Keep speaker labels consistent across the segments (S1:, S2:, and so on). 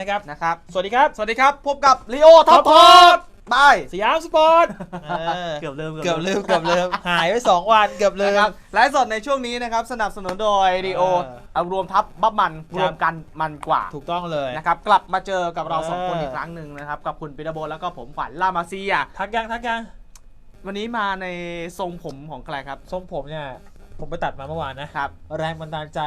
S1: นะครับ
S2: นะครับ
S1: สวัสดีครับ
S2: สวัสดีครับ พบกับลีโอท็อป
S1: Top
S2: พอดบาย
S1: สยามสปอร์ตเออ
S2: เกือบลืม
S1: เกือบลืมเกือบลืมหายไปสองวันเกือบลื
S2: นะ
S1: ม
S2: ครับไลฟ์สดในช่วงนี้นะครับ สนับสนุนโดยลีโอ
S1: เออ
S2: เอารวมทัพบัฟมัน
S1: ครับ
S2: รวมกันมันกว่า
S1: ถูกต้องเลย
S2: นะครับ กลับมาเจอกับเรา
S1: เออ
S2: สองคนอีกครั้งหนึ่งนะครับ กับคุณปิดาโบนแล้วก็ผมขวัญลามาเซีย
S1: ทักยังทักยัง
S2: วันนี้มาในทรงผมของใครครับ
S1: ทรงผมเนี่ยผมไปตัดมาเมื่อวานนะ
S2: ครับ
S1: แรงบันดาลใจ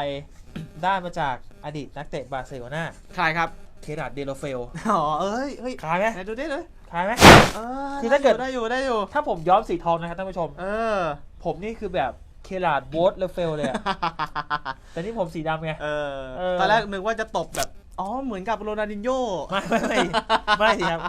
S1: ได้มาจากอดีตนักเตะบาร์เซโลนา
S2: ใครครับ
S1: เคราดเดโลเฟล
S2: อ๋อเอ้ยเฮ้ย
S1: คล้ายไหม
S2: ไหนดูดิเลย
S1: คล้ายไหม
S2: เออ
S1: คือถ้าเกิด
S2: ได้อยู่ได้อยู่
S1: ถ้าผมย้อมสีทองนะครับท่านผู้ชม
S2: เออ
S1: ผมนี่คือแบบเคราดโบสเลเฟลเลยอะแต่นี่ผมสีดำไง
S2: เออ
S1: เออ
S2: ตอนแรกนึกว่าจะตบแบบ อ๋อ เหมือนกับโรนัลดินโญ่
S1: ไม่ไม่ไม่ไม่สิครับ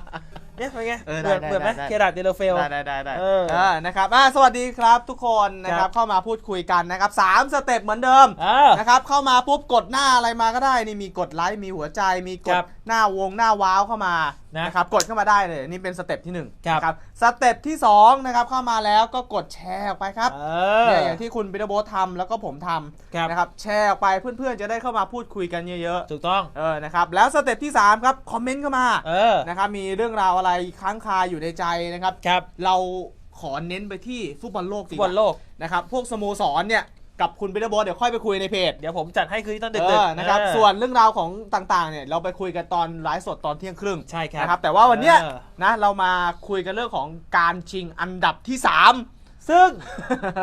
S1: เนี่ยเป็นไง
S2: เออ
S1: เหมือน
S2: ได้
S1: เหมือนไหม
S2: ได้ได้
S1: เคราดเดโลเฟล
S2: ได้ได้ได้ได้
S1: เออ
S2: เออนะครับอะสวัสดีครับทุกคนนะค
S1: ครั
S2: รับบ เข้ามาพูดคุยกันนะครับสามสเต็ปเหมือนเดิม
S1: อ่า
S2: นะครับเข้ามาปุ๊บกดหน้าอะไรมาก็ได้นี่มีกดไลค์มีหัวใจมีก
S1: ค
S2: ด
S1: รับ
S2: หน้าวงหน้าว้าวเข้ามา
S1: นะ
S2: นะครับกดเข้ามาได้เลยนี่เป็นสเต็ปที่หนึ่ง
S1: ครับ
S2: นะครับสเต็ปที่สองนะครับเข้ามาแล้วก็กดแชร์ออกไปครับ
S1: เออ
S2: เนี่ยอย่างที่คุณปิโตโบททำแล้วก็ผมท
S1: ครับำ
S2: นะครับแชร์ออกไปเพื่อนๆจะได้เข้ามาพูดคุยกันเยอะ
S1: ถูกต้อง
S2: ๆเออนะครับแล้วสเต็ปที่สามครับคอมเมนต์เข้ามา
S1: เออ
S2: นะครับมีเรื่องราวอะไรค้างคาอยู่ในใจนะครับ
S1: ครับ
S2: เราขอเน้นไปที่ฟุตบอลโลก
S1: ฟุ
S2: ดี
S1: ต
S2: ก
S1: บอ
S2: ว่า
S1: ลโลก
S2: นะครับ พวกสโมสรเนี่ยกับคุณปีเตอร์โบอสเดี๋ยวค่อยไปคุยในเพจ
S1: เดี๋ยวผมจัดให้คืนนี้ตอนดึ
S2: เอกอ
S1: ๆ
S2: นะครับ
S1: เออ
S2: ส่วนเรื่องราวของต่างๆเนี่ยเราไปคุยกันตอนไลฟ์สดตอนเที่ยงครึ่ง
S1: ใช่ครับ
S2: นะครับ แต่ว่าวันเนี้ย
S1: เออ
S2: นะเรามาคุยกันเรื่องของการชิงอันดับที่
S1: ซึ่ง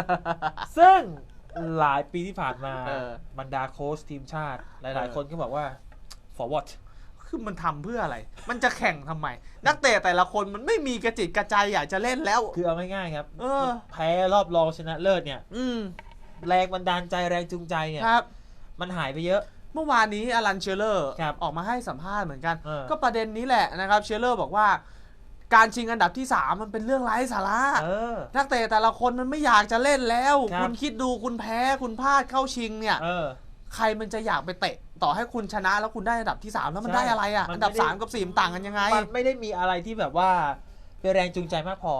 S2: 3
S1: ซึ่งหลายปีที่ผ่านมา
S2: เออ
S1: บรรดาโค้ชทีมชาติ หลาย
S2: เออ
S1: ๆ คนก็บอกว่า for what
S2: คือมันทำเพื่ออะไร มันจะแข่งทำไม นักเตะแต่ละคนมันไม่มีกระจิตกระใจอยากจะเล่นแล้ว
S1: คือเอาง่ายๆครับ
S2: เออ
S1: แพ้รอบรองชนะเลิศเนี่ย
S2: อืม
S1: แรงบันดาลใจแรงจูงใจเนี่ย
S2: ครับ
S1: มันหายไปเยอะ
S2: เมื่อวานนี้อลันเชลเลอร์
S1: ครับ
S2: ออกมาให้สัมภาษณ์เหมือนกัน
S1: เออ
S2: ก็ประเด็นนี้แหละนะครับ เชลเลอร์บอกว่า การชิงอันดับที่ 3 มันเป็นเรื่องไร้สาระ
S1: เออ
S2: นักเตะแต่ละคนมันไม่อยากจะเล่นแล้ว
S1: ครับ
S2: คุณคิดดูคุณแพ้คุณพลาดเข้าชิงเนี่ย
S1: เออ
S2: ใครมันจะอยากไปเตะ ต่อให้คุณชนะแล้วคุณได้อันดับที่3แล้วมัน
S1: ใช่
S2: ได้อะไรอะ
S1: มัน
S2: อันดับ
S1: ไม่ได้
S2: 3กับ4มันต่างกันยังไง
S1: มันไม่ได้มีอะไรที่แบบว่าเป็นแรงจูงใจมากพอ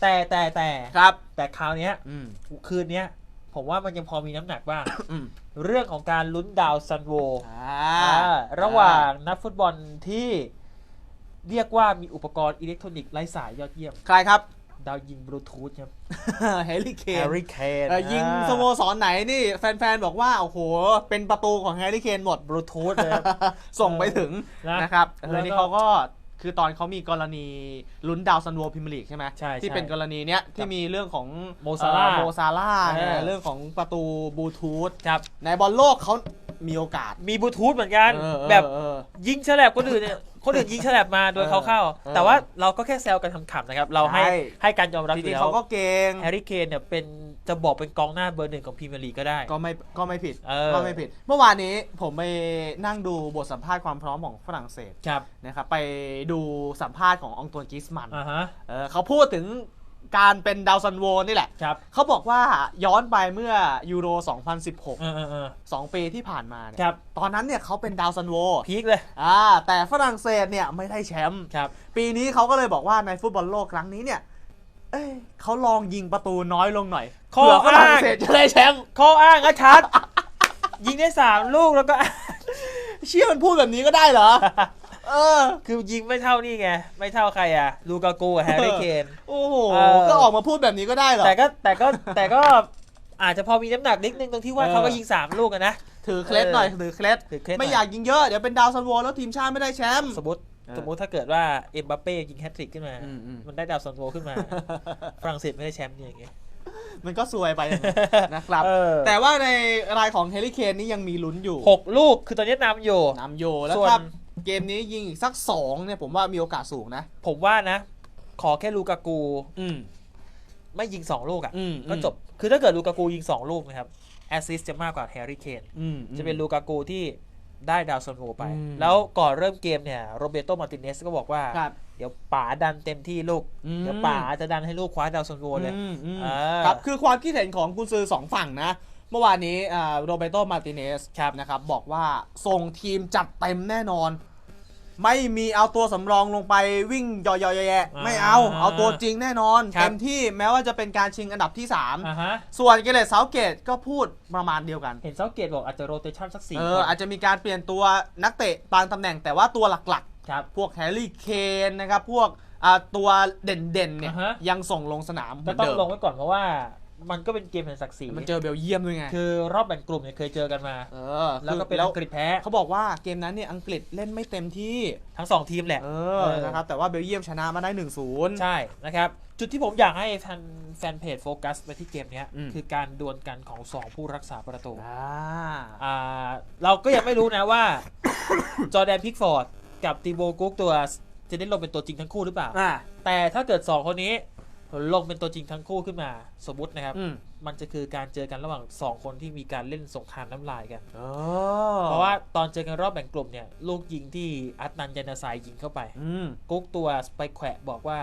S1: แต่แต่แต่
S2: ครับ
S1: แต่คราวเนี้ย
S2: อืม
S1: คืนเนี้ยผมว่ามันยังพอมีน้ำหนักบ้าง
S2: อืม
S1: เรื่องของการลุ้นดาวซันโว
S2: อ่า
S1: อ่าระหว่างนักฟุตบอลที่เรียกว่ามีอุปกรณ์อิเล็กทรอนิกส์ไร้สายยอดเยี่ยม
S2: ใครครับ
S1: ดาวยิงบลูทูธครับ
S2: แฮร์รี่เค
S1: แฮ
S2: น
S1: ร์รี่เคน
S2: เอ่อยิงสโมสรไหนนี่ แฟน ๆ บอกว่า โอ้โห เป็นประตูของแฮร์รี่เคนหมด
S1: บลูทูธเลยครับ
S2: ส่งไปถึง
S1: นะ
S2: นะครับเอ
S1: แล้
S2: อ
S1: วก็
S2: นี่เขาก็คือตอนเขามีกรณีลุ้นดาวซันโวพิมลีกใช่ไหม
S1: ใช่
S2: ที่
S1: ใช่
S2: เป็นกรณีเนี้ยที่มีเรื่องของ
S1: โมซาร่า
S2: เอ่อโมซาร่า
S1: เออ
S2: เรื่องของประตูบลูทูธ
S1: ครับ
S2: ในบอลโลกเขา มีโอกาส
S1: มีบลูทูธเหมือนกัน
S2: เออเออ
S1: แบบ
S2: เออ
S1: ยิงฉลบคนอื่นเนี่ยคนอื่นยิงฉลบมาโดย
S2: เออ
S1: เขาเข้า
S2: เออ
S1: แต่ว่าเราก็แค่แซวกันขำๆนะครับ เราให้
S2: ใช่
S1: ให้การยอมรับ
S2: จ
S1: อยู่
S2: ริงๆ
S1: แล้
S2: เขา
S1: ว
S2: ก็เก่ง
S1: แฮร์รี่เคนเนี่ยเป็นจะบอกเป็นกองหน้าเบอร์หนึ่งของพรีเมียร์ลีกก็ได้
S2: ก็ไม่ก็ไม่ผิด
S1: เออ
S2: ก็ไม่ผิด เมื่อวานนี้ผมไปนั่งดูบทสัมภาษณ์ความพร้อมของฝรั่งเศส
S1: ครับ
S2: นะครับไปดูสัมภาษณ์ขององตวนกิสมัน
S1: อ่าฮะ
S2: เออเขาพูดถึง การเป็นดาวซันโวนี่แหละ
S1: ครับ
S2: เขาบอกว่าย้อนไปเมื่อยูโร2016
S1: เออเออเออ
S2: 2 ปีที่ผ่านมาเนี่ย
S1: ครับ
S2: ตอนนั้นเนี่ยเขาเป็นดาวซันโว
S1: พีคเลย
S2: อ่าแต่ฝรั่งเศสเนี่ยไม่ได้แชมป์
S1: ครับ
S2: ปีนี้เขาก็เลยบอกว่าในฟุตบอลโลกครั้งนี้เนี่ย เอ้ยเขาลองยิงประตูน้อยลงหน่อย
S1: ข้อ
S2: เผื่อฝรั่ง
S1: อ้าง
S2: เศสจะได้แชมป์
S1: ข้ออ้างก็ชัด ยิงได้สามลูกแล้วก็
S2: เชื่อมันพูดแบบนี้ก็ได้เหรอ เออ
S1: คือยิงไม่เท่านี่ไง ไม่เท่าใครอะลูกากูกับแฮร์รี่เคน
S2: โอ้โห
S1: เออ
S2: ก็ออกมาพูดแบบนี้ก็ได้เหรอ
S1: แต่ก็แต่ก็แต่ก็อาจจะพอมีน้ำหนักนิดนึงตรงที่ว่า
S2: เออ
S1: เขาก็ยิงสามลูกอะนะ
S2: ถือเคล็ดหน่อย ถือเคล็ด
S1: ถือเคล็ดหน่อย
S2: ไม่อยากยิงเยอะ เดี๋ยวเป็นดาวซันโวแล้วทีมชาติไม่ได้แชมป์
S1: สมมติ
S2: เออ
S1: สมมติถ้าเกิดว่าเอ็มบัปเป้ยิงแฮตทริกขึ้นมา
S2: อืมอืม
S1: มันได้ดาวซันโวขึ้นมา ฝรั่งเศสไม่ได้แชมป์เนี่ยอย่างเงี้ย
S2: มันก็ซวยไปอย่างนั้นนะครับ
S1: เออ
S2: แต่ว่าในรายของเฮลิเคนนี่ยังมีลุ้นอยู่
S1: หกลูกคือตอนนี้นำอยู่
S2: นำโยแล้ว
S1: ส่วน
S2: ถ้า เกมนี้ยิงอีกสักสองเนี่ยผมว่ามีโอกาสสูงนะ
S1: ผมว่านะ ขอแค่ลูกากู
S2: อืม
S1: ไม่ยิง2ลูกอะ่ะ
S2: อืม
S1: ก็จบ คือถ้าเกิดลูกากูยิง2ลูกนะครับแอสซิสจะมากกว่าแฮร์รี่เคน
S2: อืม
S1: จะเป็นลูกากูที่ได้ดาวซันโวไป
S2: อืม
S1: แล้วก่อนเริ่มเกมเนี่ยโรเบโตมาร์ติเนสก็บอกว่า
S2: ครับ
S1: เดี๋ยวป๋าดันเต็มที่ลูก
S2: อืม
S1: เดี๋ยวป๋าจะดันให้ลูกคว้าดาวซันโวเลย
S2: อืมอืม
S1: อ่า
S2: ครับคือความคิดเห็นของกุนซือสองฝั่งนะ เมื่อวานนี้โรเบโตมาติเนส
S1: ครับ
S2: นะครับบอกว่าส่งทีมจัดเต็มแน่นอน ไม่มีเอาตัวสำรองลงไปวิ่งยอยๆแยะๆไม่เอา
S1: อ่า
S2: เอาตัวจริงแน่นอน
S1: ครับ
S2: เต็มที่แม้ว่าจะเป็นการชิงอันดับที่
S1: อ่าฮะ
S2: 3ส่วนเกเรตเซาเกตก็พูดประมาณเดียวกัน
S1: เห็นเซาเกตบอกอาจจะโรเตชันสักสี่
S2: เอ
S1: ค
S2: อนอาจจะมีการเปลี่ยนตัวนักเตะบางตำแหน่งแต่ว่าตัวหลัก
S1: ครับ
S2: ๆ พวกแฮร์รี่เคนนะครับ พวกอ่าตัวเด่นๆเนี่ย
S1: อ่าฮะ
S2: ยังส่งลงสนามเหมื
S1: ก็
S2: อน
S1: ต้อง
S2: เดิม
S1: ลงไว้ก่อนเพราะว่า มันก็เป็นเกมแห่งศักดิ์ศรี
S2: มันเจอเบลเยียมด้วยไง
S1: คือรอบแบ่งกลุ่มเนี่ยเคยเจอกันมา
S2: เออ
S1: แล้วก็เป็น
S2: แล้ว
S1: อังกฤษแพ้
S2: เขาบอกว่าเกมนั้นเนี่ยอังกฤษเล่นไม่เต็มที่
S1: ทั้งสองทีมแหละ
S2: เอ
S1: เอ
S2: อ
S1: อ
S2: นะครับ แต่ว่าเบลเยียมชนะมาได้ 1-0
S1: ใช่ นะครับ จุดที่ผมอยากให้แฟนแฟนเพจโฟกัสไปที่เกมเนี้ย
S2: อืม
S1: คือการดวลกันของสองผู้รักษาประตู
S2: อ่า
S1: อ่าเราก็ยังไม่รู้นะว่า จอร์แดนพิกฟอร์ดกับตีโบกุ๊กตัวจะได้ลงเป็นตัวจริงทั้งคู่หรือเปล่า
S2: อ่า
S1: แต่ถ้าเกิด 2 คนนี้ ลงเป็นตัวจริงทั้งคู่ขึ้นมา สมมตินะครับ
S2: อืม
S1: มันจะคือการเจอกันระหว่าง2คนที่มีการเล่นสงครามน้ำลายกัน
S2: เออ
S1: เพราะว่าตอนเจอกันรอบแบ่งกลุ่มเนี่ยลูกยิงที่อัตนันยานาไซยิงเข้าไป
S2: อืม
S1: กุ๊กตัวไปแขวะบอกว่า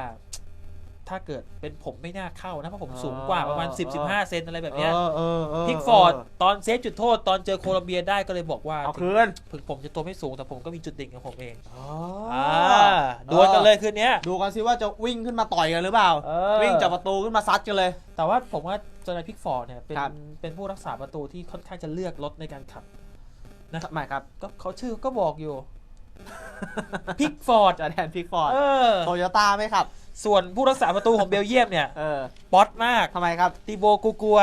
S1: ถ้าเกิดเป็นผมไม่น่าเข้านะเพราะผมสูงกว่าประมาณ
S2: อ๋อ
S1: 10-15 เซนอะไรแบบเนี้ย
S2: เออเออเออ
S1: พิกฟอร์ดตอนเซฟจุดโทษตอนเจอโคลอมเบียได้ก็เลยบอกว่า
S2: เอาคืน
S1: ถึงผมจะตัวไม่สูงแต่ผมก็มีจุดเด่นของผมเอง
S2: อ๋อ
S1: อ่าดวลกันเลยคืนเนี้ย
S2: ดูกันสิว่าจะวิ่งขึ้นมาต่อยกันหรือเปล่า
S1: เออ
S2: วิ่งจากประตูขึ้นมาซัดกันเลย
S1: แต่ว่าผมว่าจอร์แดนพิกฟอร์ดเนี่ยเป็น
S2: ครับ
S1: เป็นผู้รักษาประตูที่ค่อนข้างจะเลือกรถในการขับ
S2: ทำไมครับ
S1: ก็เขาชื่อก็บอกอยู่ พิกฟอร์ด
S2: จอร์แดนพิกฟอร์ด
S1: เออ
S2: โตโยต้าไหมครับ
S1: ส่วนผู้รักษาประตูของเบลเยียมเนี่ย
S2: เออ
S1: ป๊อตมาก
S2: ทำไมครับ
S1: ตีโบกูกัว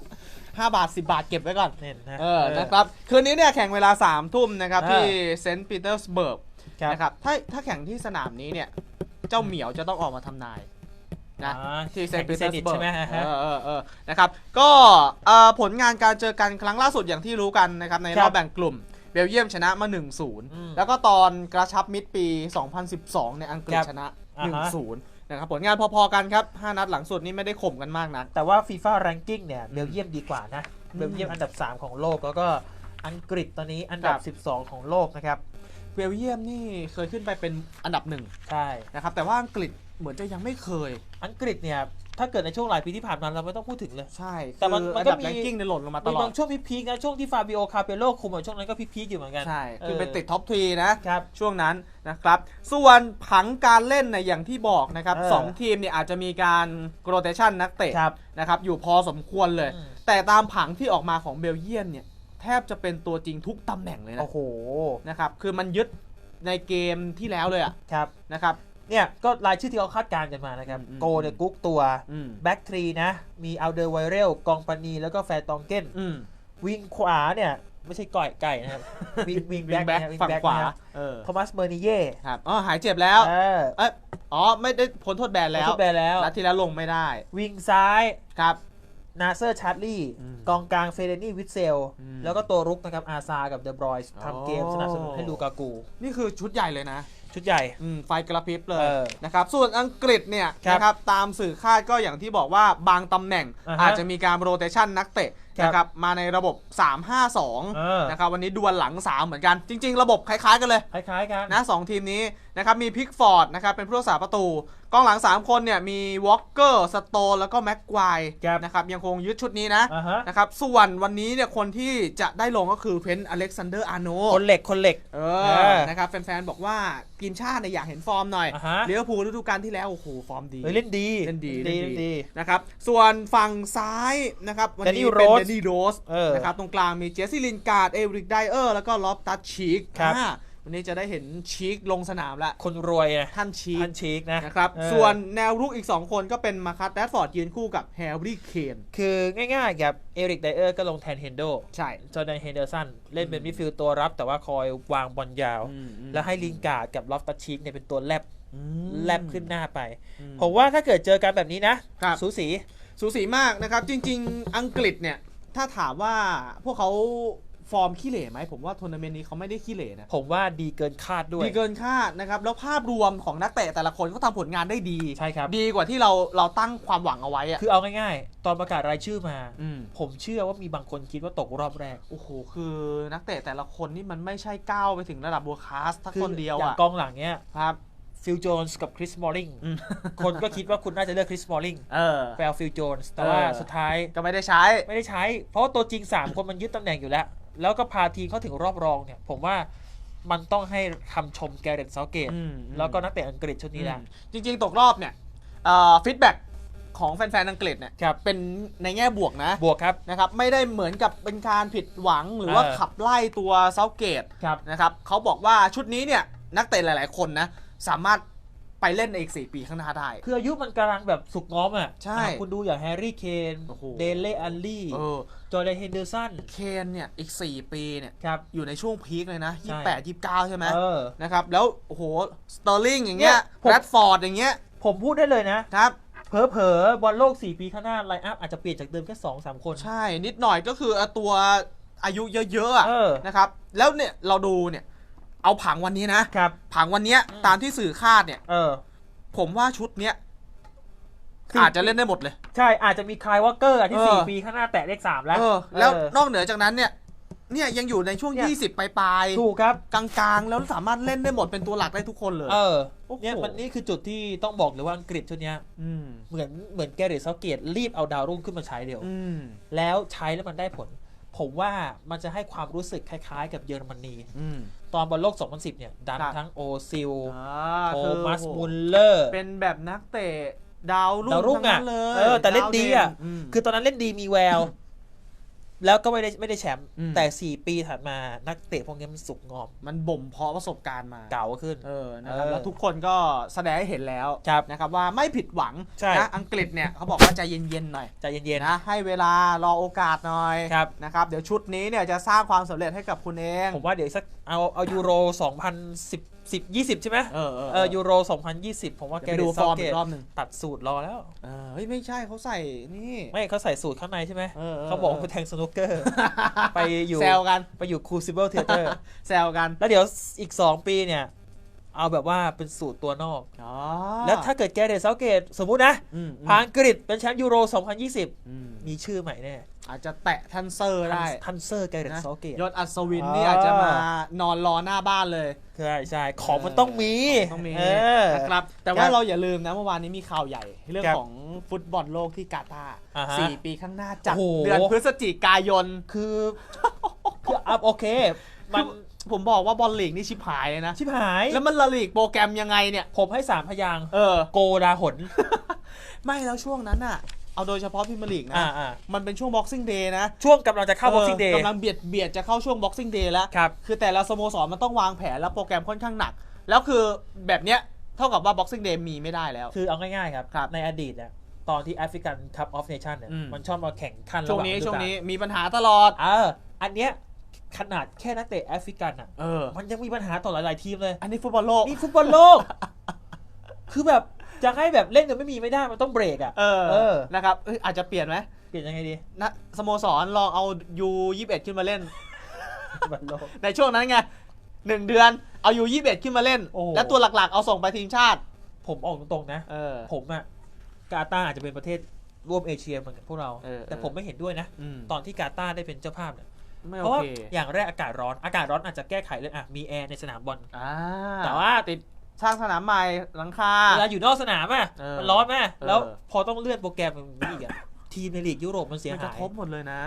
S2: 5บาท10บาทเก็บไว้ก่อน
S1: เน่นนะ
S2: เออนะครับ คืนนี้เนี่ยแข่งเวลา3ทุ่มนะครับ
S1: เออ
S2: ที่เซนต์ปีเตอร์สเบิร์ก
S1: ครับ
S2: นะครับถ้าถ้าแข่งที่สนามนี้เนี่ย เจ้าเหมียวจะต้องออกมาทำนายนะ
S1: อ่า
S2: ที่เซนต์
S1: แข่
S2: ปี
S1: ง
S2: เตอร์ส
S1: นิท
S2: เบิร์
S1: ใช่ไหม
S2: ก
S1: ฮะ
S2: เออเออเออนะครับ ก็เอ่อผลงานการเจอกันครั้งล่าสุดอย่างที่รู้กันนะครับใน
S1: ค
S2: ร
S1: รั
S2: อ
S1: บบ
S2: แบ่งกลุ่ม เบลเยียมชนะมา
S1: อืม
S2: 1-0 แล้วก็ตอนกระชับมิตรปี 2012 ในยอังกฤษ
S1: ครับ
S2: ชนะ
S1: อ่าฮะ
S2: 1-0นะครับผลงานพอๆกันครับ 5 นัดหลังสุดนี่ไม่ได้ข่มกันมากนัก
S1: แต่ว่าฟีฟ่าแรงกิ้งเนี่ยเบลเยียมดีกว่านะเบลเยียมอันดับ 3 ของโลกแล้วก็อังกฤษตอนนี้อันดั
S2: ครับ
S1: บ12 ของโลกนะครับ
S2: เบลเยียมนี่เคยขึ้นไปเป็นอันดับหนึ่ง
S1: ใช่
S2: นะครับแต่ว่าอังกฤษ เหมือนจะยังไม่เคย
S1: อังกฤษเนี่ย ถ้าเกิดในช่วงหลายปีที่ผ่านมาเราไม่ต้องพูดถึงเลย
S2: ใช่
S1: แต่มัน
S2: คือ
S1: มัน
S2: อัน
S1: ก็
S2: ดับ
S1: มี
S2: แรงกิ้งเนี่ยหล่นลงมาต
S1: มี
S2: ลอด
S1: บางช่วงพีคๆนะ ช่วงที่ฟาบิโอคาเปโลคุมอะช่วงนั้นก็พีคๆอยู่เหมือนกัน
S2: ใช่
S1: เออ
S2: คือไปติดท็อปทรีนะ
S1: ครับ
S2: ช่วงนั้นนะครับ ส่วนผังการเล่นเนี่ยอย่างที่บอกนะครับ
S1: เออ
S2: สองทีมเนี่ยอาจจะมีการโรเตชันนักเตะ
S1: ครับ
S2: นะครับอยู่พอสมควรเลย
S1: อืม
S2: แต่ตามผังที่ออกมาของเบลเยียมเนี่ยแทบจะเป็นตัวจริงทุกตำแหน่งเลยนะ
S1: โอ้โห
S2: นะครับคือมันยึดในเกมที่แล้วเลยอะ
S1: ครับ
S2: นะครับ
S1: เนี่ยก็รายชื่อที่เขาคาดการณ์กันมานะครับ
S2: อืม
S1: โกเนี่ยกุ๊กตัว
S2: อืม
S1: แบ็กทรีนะ มีอัลเดอร์ไวเรลกองปานี แล้วก็แฟร์ตองเก้น
S2: อืม
S1: วิงขวาเนี่ย ไม่ใช่ก่อยไก่นะครับวิงวิง
S2: วิง
S1: แบ็
S2: แบ็
S1: ก
S2: คฝั่งขวาเออ
S1: โทมัสเบอร์นิเย่
S2: ครับอ๋อหายเจ็บแล้ว
S1: เออ
S2: เอยอ๋อ ไม่ได้พ้นโทษแบนแล้ว
S1: ทุบแบนแล้ว
S2: นัดที่แล้วลงไม่ได้
S1: วิงซ้าย
S2: ครับ
S1: นาเซอร์ชาร์ลี
S2: อืม
S1: กองกลางเฟเดนี่วิทเซล
S2: อืม
S1: แล้วก็ตัวรุกนะครับอาซากับเดอะบรอยส์
S2: อ๋อ
S1: ทำเกมสนับสนุนให้ลูกากู
S2: นี่คือชุดใหญ่เลยนะ
S1: ชุดใหญ่
S2: อืมไฟกระพริบเลย
S1: เออ
S2: นะครับ ส่วนอังกฤษเนี่ย
S1: ครับ
S2: นะครับตามสื่อคาดก็อย่างที่บอกว่าบางตำแหน่ง
S1: อ่าฮะ
S2: อาจจะมีการโรเตชันนักเตะ
S1: ครับ
S2: นะครับมาในระบบ
S1: เอ
S2: 3-5-2
S1: อ
S2: นะครับวันนี้ดวลหลัง 3 เหมือนกัน จริง ๆ ระบบคล้าย ๆ กันเลย
S1: คล้ายๆกัน
S2: นะสองทีมนี้นะครับมีพิกฟอร์ดนะครับเป็นผู้รักษาประตู กองหลัง 3 คนเนี่ยมีวอลเกอร์สโตนแล้วก็แม็กควาย
S1: ครับ
S2: นะครับยังคงยึดชุดนี้นะ
S1: อ่าฮะ
S2: นะครับส่วนวันนี้เนี่ยคนที่จะได้ลงก็คือเพนอเล็กซานเดอร์อาร์โน
S1: คนเหล็กคนเหล็ก
S2: เอ
S1: เอ
S2: อ
S1: อ
S2: นะครับแฟนๆบอกว่าทีมชาติเนี่ยอยากเห็นฟอร์มหน่อย
S1: อ่าฮะ
S2: ลิเวอร์พูลฤดูกาลที่แล้วโอ้โหฟอร์มดี
S1: เฮ้ยเล่นดี
S2: เล่นดี
S1: เล่น
S2: เล่นดี
S1: ดี
S2: นะครับส่วนฝั่งซ้ายนะครับวันนี้
S1: Danny
S2: เป็น
S1: Rose
S2: เดนนี่โรส
S1: เออ
S2: นะครับตรงกลางมีเจสซี่ลินการ์ดเอริกไดเออร์แล้วก็ลอฟตัสชีก
S1: ครับ
S2: อ่า วันนี้จะได้เห็นชีกลงสนามแล้ว
S1: คนรวยอะ
S2: ท่านชีก
S1: ท่านชีกนะ
S2: นะครับ
S1: เออ
S2: ส่วนแนวรุกอีก 2 คนก็เป็นมาคัสแรดฟอร์ดยืนคู่กับแฮร์รี่เคน
S1: คือง่ายๆครับเอริกไดเออร์ก็ลงแทนเฮนโด
S2: ใช่
S1: จอร์แดนเฮนเดอร์สันเล่นเป็นมิดฟิลด์ตัวรับ แต่ว่าคอยวางบอลยาว แล้วให้ลิงการ์ดกับลอฟตัชชิกเนี่ยเป็นตัวแลบแลบขึ้นหน้าไป
S2: อืม
S1: ผมว่าถ้าเกิดเจอกันแบบนี้นะ
S2: ครับ
S1: สูสี
S2: สูสีมากนะครับ จริง ๆ อังกฤษเนี่ย ถ้าถามว่าพวกเขา ฟอร์มขี้เหร่ไหมผมว่าทัวร์นาเมนต์นี้เขาไม่ได้ขี้เหร่นะ
S1: ผมว่าดีเกินคาดด้วย
S2: ดีเกินคาดนะครับ แล้วภาพรวมของนักเตะแต่ละคนก็ทำผลงานได้ดี
S1: ใช่ครับ
S2: ดีกว่าที่เราเราตั้งความหวังเอาไว้อะ
S1: คือเอาง่ายๆ ตอนประกาศรายชื่อมา
S2: อืม
S1: ผมเชื่อว่ามีบางคนคิดว่าตกรอบแรก
S2: โอ้โหคือนักเตะแต่ละคนนี่มันไม่ใช่ก้าวไปถึงระดับบัวคลาสทั้ง
S1: คือ
S2: คนเดียว
S1: อย่าง
S2: อะ
S1: กองหลังเนี้ย
S2: ครับ
S1: ฟิลโจนส์กับคริสมอลลิง
S2: อืม
S1: คนก็คิดว่าคุณน่าจะเลือกคริสมอลลิง
S2: เออ
S1: แฟลฟิลโจนส์แต่ว่า
S2: เออ
S1: สุดท้าย
S2: ก็ไม่ได้ใช้
S1: ไม่ได้ใช้ เพราะว่าตัวจริง 3 คนมันยึดตำแหน่งอยู่แล้ว แล้วก็พาทีมเข้าถึงรอบรองเนี่ย ผมว่ามันต้องให้คำชมแกเรตเซาเกต
S2: อืม
S1: แล้วก็นักเตะอังกฤษชุดนี้แหละ
S2: จริง ๆ ตกรอบเนี่ยฟีดแบ็กของแฟนๆ อังกฤษเนี่ย
S1: ครับ
S2: เป็นในแง่บวกนะ
S1: บวกครับ
S2: นะครับ ไม่ได้เหมือนกับเป็นการผิดหวังหรือว่า
S1: เออ
S2: ขับไล่ตัวเซาเกต
S1: ครับ
S2: นะครับเขาบอกว่าชุดนี้เนี่ยนักเตะหลาย ๆ คนนะสามารถ ไปเล่นในอีก4ปีข้างหน้าได้
S1: คืออายุมันกำลังแบบสุกง้อมอะ
S2: ใช่
S1: อะคุณดูอย่างแฮร์รี่เคน
S2: โอ้โห
S1: เดเล่อัลลี่
S2: เออ
S1: จอร์แดนเฮนเดอร์สัน
S2: เคนเนี่ยอีก 4 ปีเนี่ย
S1: ครับ
S2: อยู่ในช่วงพีคเลยนะ
S1: ใช่
S2: 28 29 ใช่ไหม
S1: เออ
S2: นะครับ แล้ว โอ้โหสเตอร์ลิงอย่างเงี้ย
S1: เนี่ยผม
S2: แรดฟอร์ดอย่างเงี้ย
S1: ผมพูดได้เลยนะ
S2: ครับ
S1: เผลอๆบอลโลก 4 ปีข้างหน้า ไลน์อัพอาจจะเปลี่ยนจากเดิมแค่ 2 3 คน
S2: ใช่นิดหน่อยก็คือเอาตัวอายุเยอะๆอะ
S1: เออ
S2: นะครับ แล้วเนี่ยเราดูเนี่ย เอาผังวันนี้นะ
S1: ครับ
S2: ผังวันเนี้ย
S1: อืม
S2: ตามที่สื่อคาดเนี่ย
S1: เออ
S2: ผมว่าชุดเนี้ย
S1: คือ
S2: อาจจะเล่นได้หมดเลย
S1: ใช่อาจจะมีคายวอลเกอร์อะที่
S2: เออ
S1: 4ปีข้างหน้าแตะเลข3แล้ว
S2: เออ แล้ว
S1: เออน
S2: อกเหนือจากนั้นเนี่ย เนี่ยยังอยู่ในช่วง
S1: เนี่ย
S2: 20 ปลาย
S1: ถูกครับ
S2: ๆกลางๆ แล้วสามารถเล่นได้หมดเป็นตัวหลักได้ทุกคนเลย
S1: เออ
S2: โอ้โห
S1: เนี่ยมันนี่คือจุดที่ต้องบอกเลยว่าอังกฤษชุดเนี้ย
S2: อืม
S1: เหมือนเหมือนแกเรตเซาเกตรีบเอาดาวรุ่งขึ้นมาใช้เดียว
S2: อืม
S1: แล้วใช้แล้วมันได้ผล ผมว่ามันจะให้ความรู้สึกคล้ายๆ กับเยอรมนี
S2: อืม
S1: ตอนบอลโลก 2010 เนี่ย ดัน
S2: ครับ
S1: ทั้งโอซิล
S2: อ่า
S1: โท
S2: คือ
S1: มัส
S2: โอ้โห
S1: มุลเลอร์
S2: เป็นแบบนักเตะดาวรุ่ง
S1: ดาวรุ่ง
S2: ทั้
S1: อะ
S2: นั้นเลย
S1: เออแต่เล่นดีอะ
S2: ดาวเด่นม
S1: คือตอนนั้นเล่นดีมีแวว แล้วก็ไม่ได้ไม่ได้แชมป์
S2: อืม
S1: แต่4ปีถัดมานักเตะพวกนี้มันสุกงอม
S2: มันบ่มเพาะประสบการณ์มา
S1: เก่าขึ้น
S2: เออนะครับ
S1: เออ
S2: แล้วทุกคนก็แสดงให้เห็นแล้ว
S1: ครับ
S2: นะครับว่าไม่ผิดหวัง
S1: ใช่
S2: นะอังกฤษเนี่ยเขาบอกว่าใจเย็นๆหน่อย
S1: ใจเย็น
S2: นะให้เวลารอโอกาสหน่อย
S1: ครับ
S2: นะครับเดี๋ยวชุดนี้เนี่ยจะสร้างความสำเร็จให้กับคุณเอง
S1: ๆผมว่าเดี๋ยวอีกสักเอาเอายูโร 2010 10 20ใช่ไหม
S2: เออเออ
S1: เออยูโร2020ผมว่าแก
S2: เดี๋ยวไป
S1: เร
S2: ดู
S1: ต
S2: ฟ
S1: เซา
S2: อร์ม
S1: เก
S2: อี
S1: ต
S2: กรอบหนึ่ง
S1: ตัดสูตรรอแล้ว
S2: เออเฮ้ยไม่ใช่เขาใส่นี่
S1: ไม่เขาใส่สูตรข้างในใช่ไหม
S2: เออเออ
S1: เขาบอกว่าไปแทงสนุกเกอร์ ไปอยู่
S2: แซวกัน
S1: ไปอยู่คูซิเบิลเทเตอร์
S2: แซวกัน
S1: แล้วเดี๋ยวอีก 2 ปีเนี่ย เอาแบบว่าเป็นสูตรตัวนอก
S2: อ๋อ
S1: แล้วถ้าเกิดแกเรตเซาเกตสมมุตินะ
S2: อืม
S1: พาอังกฤษเป็นแชมป์ยูโร 2020
S2: อืม
S1: มีชื่อใหม่แน่
S2: อาจจะแตะทันเซอร์ได้
S1: ทันเซอร์แกเรต
S2: นะ
S1: เซาเกต
S2: ยศอัศวิน
S1: อ่านี่
S2: นี่อาจจะมานอนรอหน้าบ้านเลย
S1: ใช่ใช่ของมันต้องมี
S2: ต้องมี
S1: เออ
S2: นะครับ แต่
S1: ค
S2: ว่า
S1: รับ
S2: เราอย่าลืมนะเมื่อวานนี้มีข่าวใหญ่ เรื่อง
S1: ครับ
S2: ของฟุตบอลโลกที่กาตาร์
S1: อ่าฮะ
S2: สี่ปีข้างหน้าจัด
S1: โอ้โห
S2: เดือนพฤศจิกายน
S1: คือ คืออัพโอเค มัน
S2: ผมบอกว่าบอลลีกนี่ชิบหายเลยนะ
S1: ชิบหาย
S2: แล้วมันละลีกโปรแกรมยังไงเนี่ย
S1: ผมให้สามพยางค์
S2: เออ
S1: โกดาหน
S2: ไม่แล้วช่วงนั้นอะเอาโดยเฉพาะพรีเมียร์ลีกนะ
S1: อ่าอ่า
S2: มันเป็นช่วง Boxing Day นะ
S1: ช่วงกำลังจะเข้า Boxing
S2: เอ
S1: Day
S2: อกำลังเบียดเบียดจะเข้าช่วง Boxing Day แล้ว
S1: ครับ
S2: คือแต่ละสโมสรมันต้องวางแผนแล้วโปรแกรมค่อนข้างหนัก แล้วคือแบบเนี้ยเท่ากับว่า Boxing Day มีไม่ได้แล้ว
S1: คือเอาง่ายๆครับ
S2: ครับ
S1: ในอดีตเนี่ยตอนที่แอฟริกันคัพออฟเนชั่นเนี่ย
S2: อืม
S1: มันชอบมาแข่งขัน
S2: ช่วงนี้ช่วงนี้มีปัญหาตลอด
S1: เอออันเนี้ย ขนาดแค่นักเตะแอฟริกันอะ
S2: เออ
S1: มันยังมีปัญหาต่อหลาย ๆ ทีมเลย
S2: อันนี้ฟุตบอลโลก
S1: นี่ฟุตบอลโลก คือแบบจะให้แบบเล่นกันไม่มีไม่ได้ มันต้องเบรกอะ
S2: เออ
S1: เออ
S2: นะครับเอ้ยอาจจะเปลี่ยนไหม
S1: เปลี่ยนยังไงดี
S2: นะสโมสรลองเอา U21 ขึ้นมาเล่น
S1: ฟุตบอลโลก
S2: ในช่วงนั้นไงหนึ่งเดือนเอา U21 ขึ้นมาเล่น
S1: โอ้โห
S2: แล้วตัวหลักๆ เอาส่งไปทีมชาติ
S1: ผมออกตรง ๆ นะ
S2: เออ
S1: ผมอะกาตาร์อาจจะเป็นประเทศร่วมเอเชียเหมือนกับพวกเรา
S2: เออ
S1: แต่
S2: เออ
S1: ผมไม่เห็นด้วยนะ
S2: อืม
S1: ตอนที่กาตาร์ได้เป็นเจ้าภาพเนี่ย
S2: ไม่
S1: เพ
S2: โอ
S1: ราะว่า
S2: เค
S1: อย่างแรกอากาศร้อนอากาศร้อนอาจจะแก้ไขเลยอะมีแอร์ในสนามบอล
S2: อ่า
S1: แต่ว่า
S2: ติด สร้างสนามใหม่หลังคา
S1: เวลาอยู่นอกสนามอะ
S2: เออ
S1: มันร้อนไหม
S2: เออ
S1: แล้วพอต้องเลื่อนโปรแกรมมันมีอีกอะทีมในลีกยุโรปมันเสีย
S2: มันกระ
S1: หาย
S2: ทบหมดเลยนะ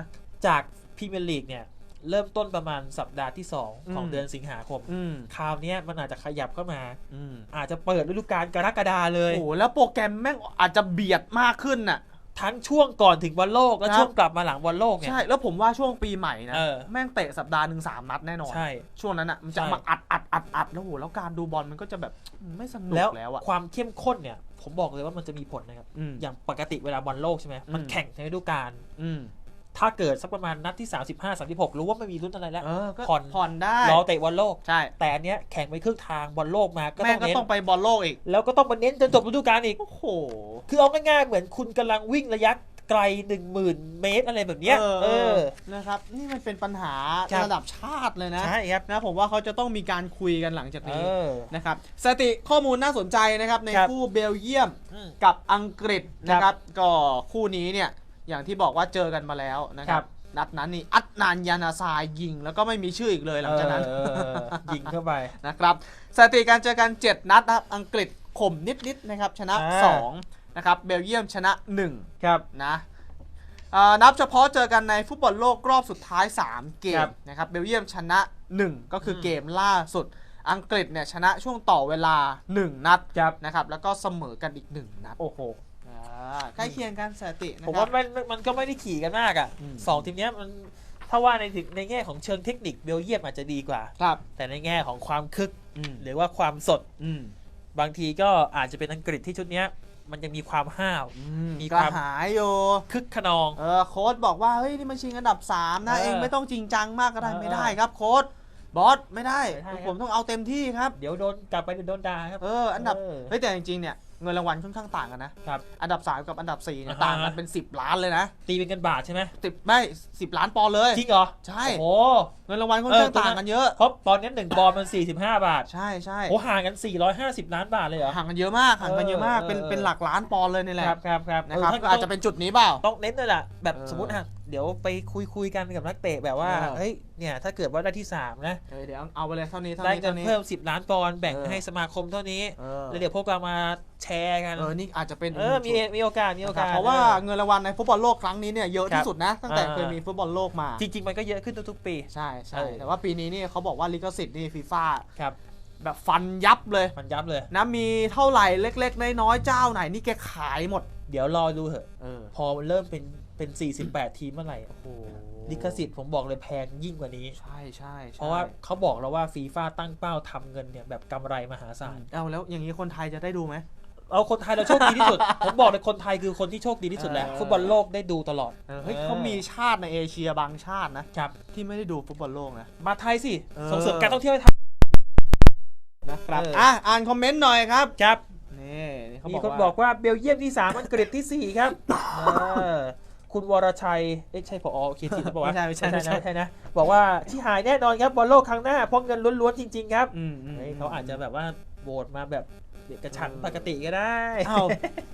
S1: จากพรีเมียร์ลีกเนี่ยเริ่มต้นประมาณสัปดาห์ที่2ของ
S2: อืม
S1: เดือนสิงหาคม
S2: อืม
S1: คราวเนี้ยมันอาจจะขยับเข้ามา
S2: อืม
S1: อาจจะเปิดฤดูกาลกรกฎาเลย
S2: โอ้โหแล้วโปรแกรมแม่งอาจจะเบียดมากขึ้นน่ะ
S1: ทั้งช่วงก่อนถึงวันโลก และ
S2: ครับ
S1: ช่วงกลับมาหลังวันโลกเนี่ย
S2: ใช่ แล้วผมว่าช่วงปีใหม่นะ
S1: เออ
S2: แม่งเตะสัปดาห์หนึ่งสามนัดแน่นอน
S1: ใช่
S2: ช่วงนั้นอะมันจะ
S1: ใช่
S2: มาอัดอัดอัดอัดแล้วโหแล้วการดูบอลมันก็จะแบบไม่สนุก
S1: แล้ว
S2: แล้วอะ
S1: ความเข้มข้นเนี่ย ผมบอกเลยว่ามันจะมีผลนะครับ
S2: อืม
S1: อย่างปกติเวลาบอลโลกใช่ไหมมัน
S2: อืม
S1: แข่งในฤดูกาล
S2: อืม
S1: ถ้าเกิดสักประมาณนัดที่ 35 36 รู้ว่าไม่มีลุ้นอะไรแล้ว
S2: เออก็
S1: ผ่อน
S2: ผ่อนได้
S1: รอเตะบอลโลก
S2: ใช่
S1: แต่อันเนี้ยแข่งไปครึ่งทางบอลโลกมาก็
S2: แม่
S1: ต้องง
S2: ก็
S1: เน้น
S2: ต้องไปบอลโลกอีก
S1: แล้วก็ต้องมาเน้นจนจบฤดูกาลอีก
S2: โอ้โห
S1: คือเอาง่ายๆเหมือนคุณกำลังวิ่งระยะไกล 1 0,000 เมตรอะไรแบบเนี้ย
S2: เออ
S1: เออ
S2: นะครับ นี่มันเป็นปัญหา
S1: ครับ
S2: ระดับชาติเลยนะ
S1: ใช่ครับ
S2: นะผมว่าเขาจะต้องมีการคุยกันหลังจาก
S1: เอ
S2: นี้
S1: อ
S2: นะครับสถิติข้อมูลน่าสนใจนะครับใน
S1: ครับ
S2: คู่เบลเยียม
S1: อืม
S2: กับอังกฤษนะค
S1: ครั
S2: รับ
S1: บ
S2: ก็คู่นี้เนี่ย อย่างที่บอกว่าเจอกันมาแล้วนะค
S1: ครั
S2: รับ
S1: บ
S2: นัดนั้นนี่อัดนานยานาซายยิง แล้วก็ไม่มีชื่ออีกเลยหลังจากนั้น
S1: เออยิงเข้าไป
S2: นะครับสถิติการเจอกัน 7 นัดนะครับอังกฤษข่มนิดๆนะครับชนะ
S1: อ่า
S2: 2นะครับเบลเยียมชนะ1
S1: ครับ
S2: นะเอ่อนับเฉพาะเจอกันในฟุตบอลโลกรอบสุดท้าย 3 เก
S1: ครั
S2: ม
S1: บ
S2: นะครับเบลเยียมชนะ 1 ก็คือเกมล่าสุด อังกฤษเนี่ยชนะช่วงต่อเวลา 1 นัด
S1: ครับ
S2: นะครับแล้วก็เสมอกันอีก 1 นัด
S1: โอ้โห
S2: อ่าใกล้เคียงกันสถิตินะ
S1: ผม
S2: ครั
S1: ว่า
S2: บ
S1: มันมันก็ไม่ได้ขี่กันมากอะ
S2: อืม
S1: สองทีมเนี้ยมันถ้าว่าในถึงในแง่ของเชิงเทคนิคเบลเยียมอาจจะดีกว่า
S2: ครับ
S1: แต่ในแง่ของความคึก
S2: อืม
S1: หรือว่าความสด
S2: อืม
S1: บางทีก็อาจจะเป็นอังกฤษที่ชุดเนี้ย มันยังมีความห้าว
S2: อืม
S1: มี
S2: ก
S1: ค
S2: ระ
S1: วาม
S2: หายอยู่
S1: คึกขนอง
S2: เออโค้ดบอกว่าเฮ้ยนี่มันชิงอันดับ 3 นะ
S1: เออ
S2: เองไม่ต้องจริงจังมากก็ได้
S1: เออ
S2: ไม่ได้ครับโค้ด บอสไม่ได้
S1: ไม่ได้ครับ
S2: ผมต้องเอาเต็มที่ครับ
S1: เดี๋ยวโดนกลับไปเดี๋ยวโดนด่าครับ
S2: เอออันดับ
S1: เออ
S2: เฮ้ยแต่จริงๆเนี่ยเงินรางวัลค่อนข้างต่างกันนะ
S1: ครับ
S2: อันดับ3กับอันดับ4เนี่ย
S1: อ่าฮะ
S2: ต่างกันเป็น 10 ล้านเลยนะ
S1: ตีเป็นเงินบาทใช่ไหม
S2: สิบไม่สิบล้านปอนด์เลย
S1: จริงเหรอ
S2: ใช่
S1: โอ้โห
S2: เงินรางวัลค่อนข้าง
S1: เออตรงนั้น
S2: ต่างกันเยอะ
S1: เพราะตอนนี้หนึ่งบอลมัน 45 บาท
S2: ใช่ใช่
S1: โอ้ห่างกัน 450 ล้านบาทเลยเหรอ
S2: ห่างกันเยอะมากห่างกันเยอะมาก
S1: เออ
S2: เป็น
S1: เออ
S2: เป็นหลักล้านปอนด์เลยนี่แหละ
S1: ครับครับครับ
S2: นะครับ
S1: เออ
S2: ก็อาจจะเป็นจุดนี้เปล่า
S1: ต้องเน้นเลยล่ะแบบ
S2: เออ
S1: สมมติอะ เดี๋ยวไปคุยคุยกันกับนักเตะแบบว่า
S2: เออ
S1: เฮ้ยเนี่ยถ้าเกิดว่าได้ที่3นะ
S2: เออเดี๋ยวเอาไปเลยเท่านี้เท่า
S1: ได้
S2: นี้
S1: เงิ
S2: เท่านนี้
S1: เพิ่ม10ล้านปอนด์แบ่ง
S2: เออ
S1: ให้สมาคมเท่านี้
S2: เออ
S1: แล้วเดี๋ยวพวกเรามาแชร์กัน
S2: เออนี่อาจจะเป็น
S1: เออมีมีโอกาสมีโอกาส
S2: เพราะว่าเงินรางวัลในฟุตบอลโลกครั้งนี้เนี่ยเยอะ
S1: ครั
S2: ที่
S1: บ
S2: สุดนะตั้งแต่
S1: อ่า
S2: เคยมีฟุตบอลโลกมา
S1: จริง ๆ มันก็เยอะขึ้นทุกๆปี
S2: ใช่ใช่
S1: เออ
S2: แต่ว่าปีนี้นี่เขาบอกว่าลิขสิทธิ์นี่ฟีฟ่า
S1: ครับ
S2: แบบฟันยับเลย
S1: มันยับเลย
S2: นะมีเท่าไหร่เล็ก ๆ น้อยๆเจ้าไหนนี่แกขายหมด
S1: เดี๋ยวรอดูเถอะ
S2: เออ
S1: พอเริ่มเป็น เป็น 48 ทีมเมื่อไหร่โอ้โหลิขสิทธิ์ผมบอกเลยแพงยิ่งกว่านี้
S2: ใช่ใช่ใช่
S1: เพราะว่าเขาบอกแล้วว่าฟีฟ่าตั้งเป้าทำเงินเนี่ยแบบกำไรมหาศาล
S2: เอาแล้วอย่างนี้คนไทยจะได้ดูไหม
S1: เอาคนไทยเราโชคดีที่สุด ผมบอกเลยคนไทยคือคนที่โชคดีที่สุดแหละ
S2: เออ
S1: ฟุตบอลโลกได้ดูตลอด
S2: เออเฮ้ย
S1: เออ
S2: เขามีชาติในเอเชียบางชาตินะ
S1: ครับ
S2: ที่ไม่ได้ดูฟุตบอลโลกนะ
S1: มาไทยสิ
S2: เออ
S1: ส่งเสริมการท่องเที่ยวให้ไทย
S2: นะครับ
S1: เอออ่
S2: อะอ่านคอมเมนต์หน่อยครับ
S1: ครับ
S2: นี่เขา
S1: มี
S2: บอก
S1: คน
S2: ว่า
S1: บอกว่าเบลเยียมที่3อังกฤษที่ 4 ครับเออ คุณวรชัยเอ๊ะใช่พอโอเคทีนะบอกว่า
S2: ไม่ใช่ไม่ใช่
S1: ไม่
S2: ไม่
S1: ใช่
S2: ใช่
S1: นะไม่ใช่นะบอกว่าที่หายแน่นอนครับบอลโลกครั้งหน้าเพราะเงินล้วนๆจริง ๆ ครับ
S2: อืมอืม
S1: เฮ้ยเขาอาจจะแบบว่าโหวตมาแบบเด็กกระชังปกติก็ได้
S2: เอ้า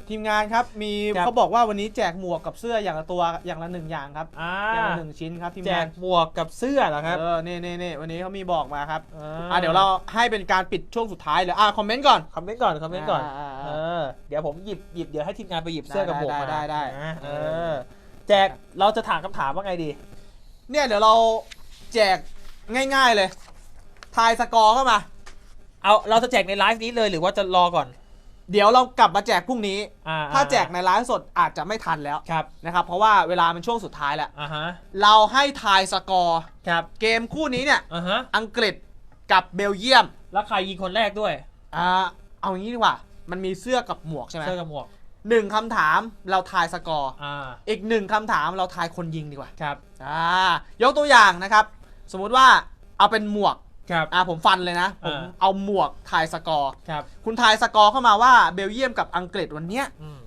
S2: ทีมงานครับมี
S1: ครับ
S2: เขาบอกว่าวันนี้แจกหมวกกับเสื้ออย่างละตัวอย่างละหนึ่งอย่างครับ
S1: อ่า
S2: อย่างละหนึ่งชิ้นครับทีม
S1: แจ
S2: งากน
S1: หมวกกับเสื้อเหรอครับ
S2: เออนี่นี่นี่วันนี้เขามีบอกมาครับ
S1: อ่
S2: อะเดี๋ยวเราให้เป็นการปิดช่วงสุดท้ายเลยอะคอมเมนต์ก่อน
S1: คอมเมนต์ก่อนคอมเมนต์ก่อน
S2: อ่าอ่า
S1: เอ
S2: อ่า
S1: อเดี๋ยวผมหยิบหยิบเดี๋ยวให้ทีมงานไปหยิบเสื้อกับหมวกมา
S2: ได้ได้ได้
S1: นะ
S2: เอ
S1: เอ
S2: อ
S1: อ แจกเราจะถามคำถามว่าไงดี
S2: เนี่ยเดี๋ยวเราแจกง่ายๆเลย ทายสกอร์เข้ามา
S1: เอาเราจะแจกในไลฟ์นี้เลยหรือว่าจะรอก่อน
S2: เดี๋ยวเรากลับมาแจกพรุ่งนี้
S1: อ่
S2: ถ้าแจกในไลฟ์สดอาจจะไม่ทันแล้ว
S1: ครับ
S2: นะครับ เพราะว่าเวลามันช่วงสุดท้ายแล้ว
S1: อ่าฮะ
S2: เราให้ทายสกอร์
S1: ครับ
S2: เกมคู่นี้เนี่ย
S1: อ่าฮะ
S2: อังกฤษกับเบลเยียม
S1: แล้วใครยิงคนแรกด้วย
S2: อ่าเอางี้ดีกว่า มันมีเสื้อกับหมวกใช่ไหม
S1: เสื้อกับหมวก
S2: หนึ่งคำถามเราทายสกอร์
S1: อ่า
S2: อีกหนึ่งคำถามเราทายคนยิงดีกว่า
S1: ครับ
S2: อ่ายกตัวอย่างนะครับ สมมุติว่าเอาเป็นหมวก
S1: ครับ
S2: อ่าผมฟันเลยนะ ผม
S1: อ่า
S2: เอาหมวกทายสกอร์
S1: ครับ
S2: คุณทายสกอร์เข้ามาว่าเบลเยียมกับอังกฤษวันเนี้ย
S1: อืม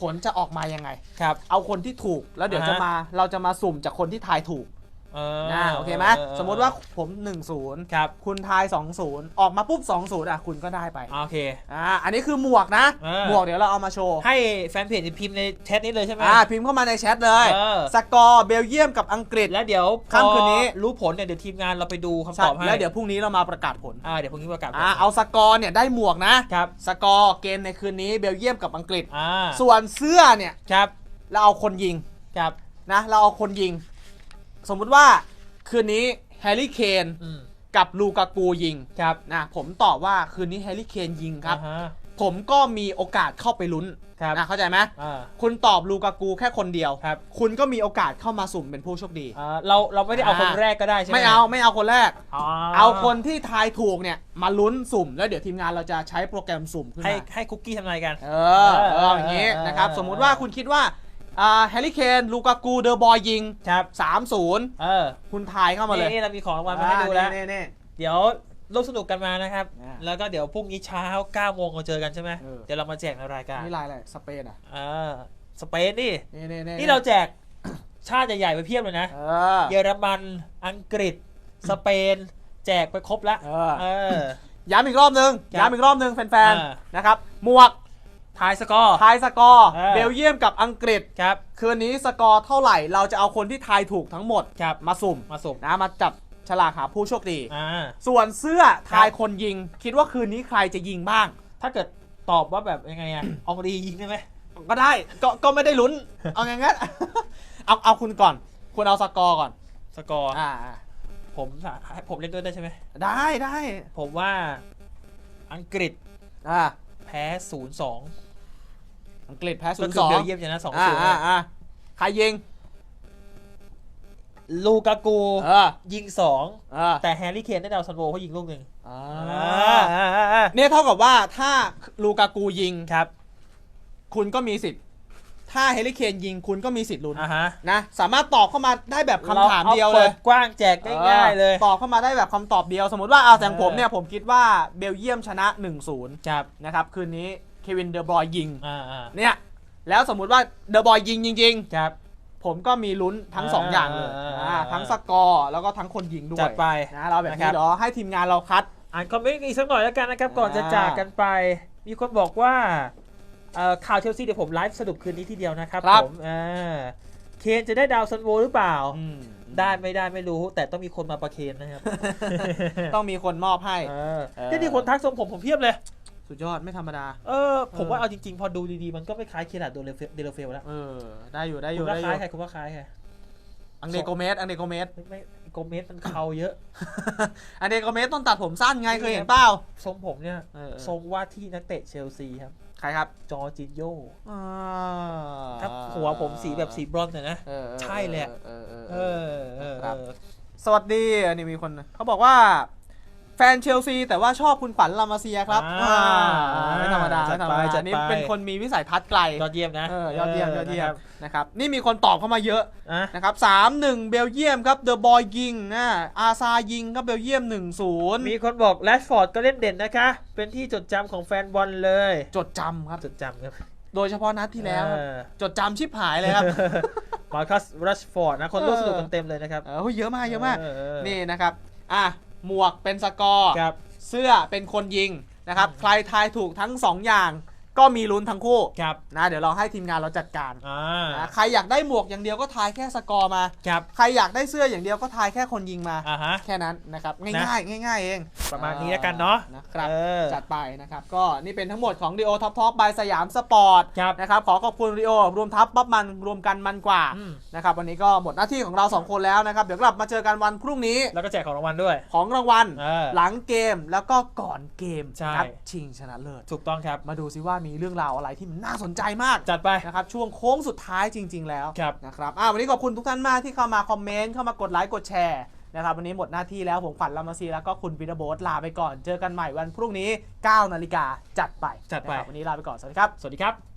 S2: ผลจะออกมายังไง
S1: ครับ
S2: เอาคนที่ถูกแล้วเดี๋ยว
S1: อ่าฮะ
S2: จะมาเราจะมาสุ่มจากคนที่ทายถูก
S1: เออ
S2: นะโอเคไหม
S1: ออ
S2: สมมุติว่าผม1-0
S1: ครับ
S2: คุณทาย2-0 ออกมาปุ๊บ2-0อะคุณก็ได้ไป
S1: โอเค
S2: อ่าอันนี้คือหมวกนะ
S1: เออ
S2: หมวกเดี๋ยวเราเอามาโชว์
S1: ให้แฟนเพจพิมพ์ในแชทนี้เลยใช่ไหม
S2: อ่าพิมพ์เข้ามาในแชทเลย
S1: เออ
S2: สกอร์เบลเยียมกับอังกฤษ
S1: แล้วเดี๋ยวพอ
S2: ค่ำคืนนี้
S1: รู้ผลเนี่ยเดี๋ยวทีมงานเราไปดูคำ
S2: ใช่
S1: ตอบให้
S2: แล้วเดี๋ยวพรุ่งนี้เรามาประกาศผล
S1: อ่าเดี๋ยวพรุ่งนี้ประกาศผล
S2: อ่าเอาสกอร์เนี่ยได้หมวกนะ
S1: ครับ
S2: สกอร์เกมในคืนนี้เบลเยียมกับอังกฤษ
S1: อ่า
S2: ส่วนเสื้อเนี่ย
S1: ครับ
S2: เราเอาคนยิง
S1: ครับ
S2: นะเราเอาคนยิง สมมุติว่าคืนนี้แฮร์รี่เคน
S1: อืม
S2: กับลูกากูยิง
S1: ครับ
S2: นะผมตอบว่าคืนนี้แฮร์รี่เคนยิงครับ
S1: อ่าฮะ
S2: ผมก็มีโอกาสเข้าไปลุ้น
S1: ครับ
S2: นะเข้าใจไหม
S1: อ่า
S2: คุณตอบลูกากูแค่คนเดียว
S1: ครับ
S2: คุณก็มีโอกาสเข้ามาสุ่มเป็นผู้โชคดี
S1: อ่าเราเราไม่ได้เอา
S2: อ่า
S1: คนแรกก็ได้ใช่ไหม
S2: ไม่เอาไม่เอาคนแรก
S1: อ๋อ
S2: เอาคนที่ทายถูกเนี่ยมาลุ้นสุ่ม แล้วเดี๋ยวทีมงานเราจะใช้โปรแกรมสุ่มขึ้น
S1: ให้
S2: มา
S1: ให้คุกกี้ทำนายกัน
S2: เออเอออย่างนี้
S1: เออ
S2: นะครับ
S1: เออ
S2: สมมุติว่าคุณคิดว่า อ่าแฮร์รี่เคนลูกากูเดอะบอยยิง
S1: ครับ
S2: 3-0
S1: เออ
S2: คุณทายเข้ามาเลย
S1: นี่เรามีของรางวัลมาให้ดูแล้ว
S2: อ่านี่
S1: เดี๋ยวร่วมสนุกกันมานะครับ
S2: อ่า
S1: แล้วก็เดี๋ยวพรุ่งนี้เช้า9โมงเราเจอกันใช่ไหม
S2: เออ
S1: เดี๋ยวเรามาแจกในรายการ
S2: นี่ลายอะไรสเปนอะ
S1: อ่าสเปนนี่
S2: นี่นี่นี่
S1: นี่เราแจกชาติใหญ่ๆไปเพียบเลยนะ
S2: เออ
S1: เยอรมันอังกฤษ สเปน แจกไปครบแล้ว
S2: เออ
S1: เออ
S2: ย้ำอีกรอบนึง
S1: ครับ
S2: ย้ำอีกรอบนึงแฟน
S1: อ่า
S2: ๆนะครับหมวก
S1: ทายสกอร์
S2: ทายสกอร์
S1: เออ
S2: เบลเยียมกับอังกฤษ
S1: ครับ
S2: คืนนี้สกอร์เท่าไหร่เราจะเอาคนที่ทายถูกทั้งหมด
S1: ครับ
S2: มาสุ่ม
S1: มาสุ่ม
S2: นะมาจับฉลากหาผู้โชคดี
S1: อ่า
S2: ส่วนเสื้อทายคนยิง คิดว่าคืนนี้ใครจะยิงบ้าง
S1: ถ้าเกิดตอบว่าแบบยังไงอะ อองรียิงได้ไหม
S2: ก็ได้ก็ก็ไม่ได้ลุ้น เอาไงงั้น เอาเอาคุณก่อน คุณเอาสกอร์ก่อน
S1: สกอร์
S2: อ่าอ่า
S1: ผมให้ผมเล่นด้วยได้ใช่ไหม
S2: ได้ได้
S1: ผมว่าอังกฤษ
S2: อ่า
S1: แพ้ศูนย์สอง
S2: อังกฤษแพ้ศู
S1: ก็
S2: นย์
S1: คื
S2: ส
S1: อ
S2: อง
S1: เบลเยียมชนะสอง
S2: อ่า
S1: ศูนย์
S2: อ่าอ่าใครยิง
S1: ลูกากู
S2: เออ
S1: ยิงสอง
S2: เออ
S1: แต่แฮร์รี่เคนได้ดาวซันโวเขายิงลูกหนึ่ง
S2: อ่า
S1: อ่าอ่าอ่า
S2: เนี่ยเท่ากับว่าถ้าลูกากูยิง
S1: ครับ
S2: คุณก็มีสิทธิ์ ถ้าเฮลิเคนยิงคุณก็มีสิทธิ์ลุ้น
S1: อ่าฮะ
S2: นะสามารถตอบเข้ามาได้แบบคำถามเดียว
S1: ร
S2: เล
S1: ปิ
S2: ย
S1: กว้างแจกง่ายๆเลย
S2: ออตอบเข้ามาได้แบบคำตอบเดียว สมมติว่าเอาแต่
S1: เออ
S2: ผมเนี่ยผมคิดว่าเบลเยียมชนะ 1-0
S1: ครับ
S2: นะครับคืนนี้เควินเดอร์บรอยยิง
S1: อ่าอ่า
S2: เนี่ยแล้วสมมุติว่าเดอะบอยยิงจริง
S1: ครับ
S2: ๆผมก็มีลุ้นทั้ง 2
S1: อ่า
S2: อย่างเลย
S1: อ่า
S2: อ่าทั้งสกอร์แล้วก็ทั้งคนยิงด้ว
S1: จั
S2: ย
S1: ดไป
S2: นะเราแบบ
S1: นะครั
S2: นี้
S1: บ
S2: เดี๋ยวให้ทีมงานเราคัด
S1: อ่านคอมเมนต์อีกสักหน่อยแล้วกันนะครับ ก่อนจะ
S2: อ่าจาก
S1: กันไป มีคนบอกว่าเอ่อ ข่าวเชลซีเดี๋ยวผมไลฟ์สรุปคืนนี้ทีเดียวนะครับ
S2: ครับ
S1: ผมอ่าเคนจะได้ดาวซันโวหรือเปล่า
S2: อืม
S1: ได้ไม่ได้ไม่รู้แต่ต้องมีคนมาประเคนนะครับ
S2: ต้องมีคนมอบให้
S1: เออ
S2: เออ
S1: ที่นี่คนทักทรงผมผมเพียบเลย
S2: สุดยอดไม่ธรรมดา
S1: เออ ผม
S2: เออ
S1: ว่าเอาจริงๆ พอดูดีๆ มันก็ไม่คล้ายเคลาร์ดเดลเฟเดลเฟลแล้ว
S2: เออได้อยู่ได้อ
S1: คุ
S2: ยู่
S1: ณว่า
S2: ได้อ
S1: คล้าย
S2: ยู่
S1: ใครคุณว่าคล้ายใคร
S2: อังเดโกเมสอังเดโกเมส
S1: ไม่ไม่โกเมสมันเขาเยอะ
S2: อันเดโกเมสต้องตัดผมสั้นไงเคยเห็นเปล่า
S1: ทรงผมเนี่ย
S2: เออ
S1: ทรงว่าที่นักเตะเชลซีครับ
S2: ใครครับ
S1: จอร์จินโย
S2: อ่า
S1: ถ้าหัวผมสีแบบสีบรอนซ์หน่อยนะ
S2: ออออ
S1: ใช่เลยอะ
S2: เออเออ
S1: เอ
S2: เออ
S1: อเออ
S2: ครับ
S1: เออ
S2: สวัสดีอันนี้มีคนเขาบอกว่า แฟนเชลซี แต่ว่าชอบคุณฝันลามาเซียครับ
S1: อ่า
S2: อ่าไม่ธรรมดา
S1: จั
S2: ไม่
S1: ด
S2: ธรร
S1: ไป
S2: มดา
S1: จัด
S2: อันนี่
S1: ไป
S2: เป็นคนมีวิสัยทัศน์ไกล
S1: ยอดเยี่ยมนะ
S2: เออยอดเยี่ยมยอดเยี่ยม
S1: นะ
S2: นะครับนี่มีคนตอบเข้ามาเยอะ
S1: อะ
S2: นะครับสามหนึ่งเบลเยียมครับเดอะบอยยิงนะอาซายิงครับเบลเยียมหนึ่งศูนย์
S1: มีคนบอกแรชฟอร์ดก็เล่นเด่นนะคะ เป็นที่จดจำของแฟนบอลเลย
S2: จดจำครับ
S1: จดจำครับ
S2: โดยเฉพาะนัดที่แล้วครับ
S1: เออ
S2: จดจำชิบหายเลยครับ
S1: มาร์คัสแรชฟอร์ดนะ คนร่วม
S2: เออ
S1: สนุกกันเต็มเลยนะครับ
S2: เออเฮ้ยเยอะมากเยอะมาก
S1: เออ
S2: นี่นะครับ อะ หมวกเป็นสกอร์
S1: ครับ
S2: เสื้อเป็นคนยิงนะครับ
S1: อืม
S2: ใครทายถูกทั้ง 2 อย่าง ก็มีลุ้นทั้งคู่
S1: ครับ
S2: นะเดี๋ยวเราให้ทีมงานเราจัดการ
S1: อ่า
S2: นะใครอยากได้หมวกอย่างเดียวก็ทายแค่สกอร์มา
S1: ครับ
S2: ใครอยากได้เสื้ออย่างเดียวก็ทายแค่คนยิงมา
S1: อ่าฮะ
S2: แค่นั้นนะครับง่ายๆง่าย ๆ เอง
S1: ประมาณนี้แล้วกันเนาะ
S2: นะครับ
S1: เออ
S2: จัดไปนะครับก็นี่เป็นทั้งหมดของ Rio Top Top by สยามสปอร์ต
S1: ครับ
S2: นะครับขอขอบคุณ Rio รวมทัพบัฟมันรวมกันมันกว่า
S1: อืม
S2: นะครับวันนี้ก็หมดหน้าที่ของเราสองคนแล้วนะครับเดี๋ยวกลับมาเจอกันวันพรุ่งนี้
S1: แล้วก็แจกของรางวัลด้วย
S2: ของรางวัล
S1: เออ
S2: หลังเกมแล้วก็ก่อนเกม
S1: ใช่
S2: นัดชิงชนะเลิศ
S1: ถูกต้องครับ
S2: มาดูซิว่ามีเรื่องราวอะไรที่มันน่าสนใจมาก
S1: จัดไป
S2: นะครับช่วงโค้งสุดท้ายจริง ๆ แล้ว
S1: ครับ
S2: นะครับอ่าวันนี้ขอบคุณทุกท่านมากที่เข้ามาคอมเมนต์เข้ามากดไลค์กดแชร์นะครับวันนี้หมดหน้าที่แล้วผมขวัญลามาซีแล้วก็คุณปีเตอร์โบสลาไปก่อนเจอกันใหม่วันพรุ่งนี้9นาฬิกาจัดไป
S1: จัดไป
S2: นะครับวันนี้ลาไปก่อนสวัสดีครับ
S1: สวัสดีครับ